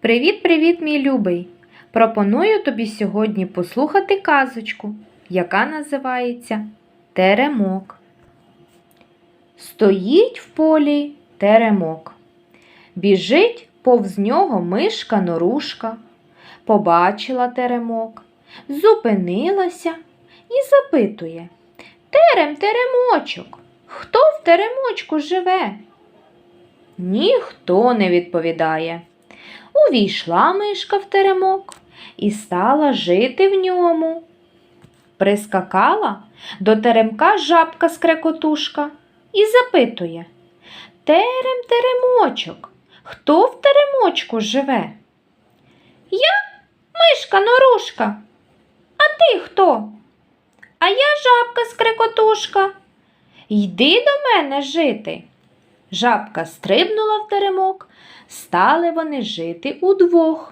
Привіт-привіт, мій любий! Пропоную тобі сьогодні послухати казочку, яка називається Теремок. Стоїть в полі теремок. Біжить повз нього мишка норушка. Побачила теремок, зупинилася і запитує Терем, теремочок, хто в теремочку живе? Ніхто не відповідає. Увійшла мишка в теремок і стала жити в ньому. Прискакала до теремка жабка скрекотушка і запитує Терем, теремочок, хто в теремочку живе? Я мишка норушка. А ти хто? А я жабка скрекотушка. Йди до мене жити. Жабка стрибнула в теремок, стали вони жити удвох.